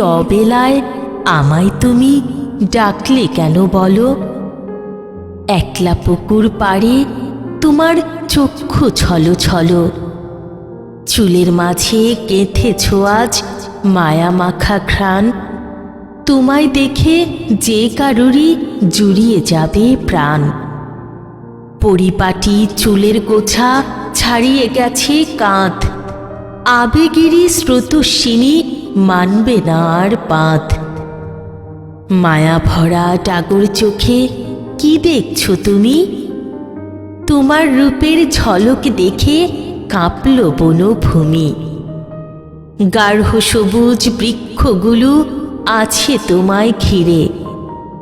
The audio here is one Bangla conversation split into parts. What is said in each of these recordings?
অবেলায় আমায় তুমি ডাকলে কেন বলো? একলা পুকুর পাড়ে তোমার চক্ষু ছলো ছলো। চুলের মাঝে গেঁথেছ আজ মায়া মাখা ঘ্রাণ। তোমায় দেখে যে কারুরই জুড়িয়ে যাবে প্রাণ। পরিপাটি চুলের গোছা ছাড়িয়ে গেছে কাঁধ। আবেগিরি স্রোতস্বিনী মানবে না আর বাঁধ। মায়া ভরা ডাগর চোখে কি দেখছ তুমি? তোমার রূপের ঝলক দেখে কাঁপল বনভূমি। গাঢ় সবুজ বৃক্ষগুলো আছে তোমায় ঘিরে।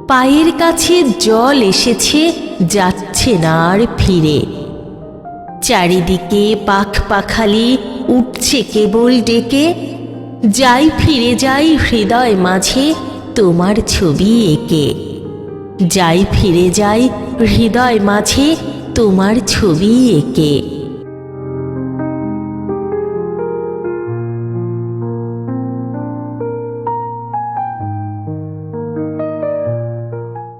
পায়ের কাছে জল এসেছে, যাচ্ছে না আর ফিরে। চারিদিকে পাখ পাখালি উঠছে কেবল ডেকে যাই ফিরে যাই হৃদয় মাঝে, তোমার ছবি এঁকে। যাই ফিরে যাই হৃদয় মাঝে, তোমার ছবি এঁকে।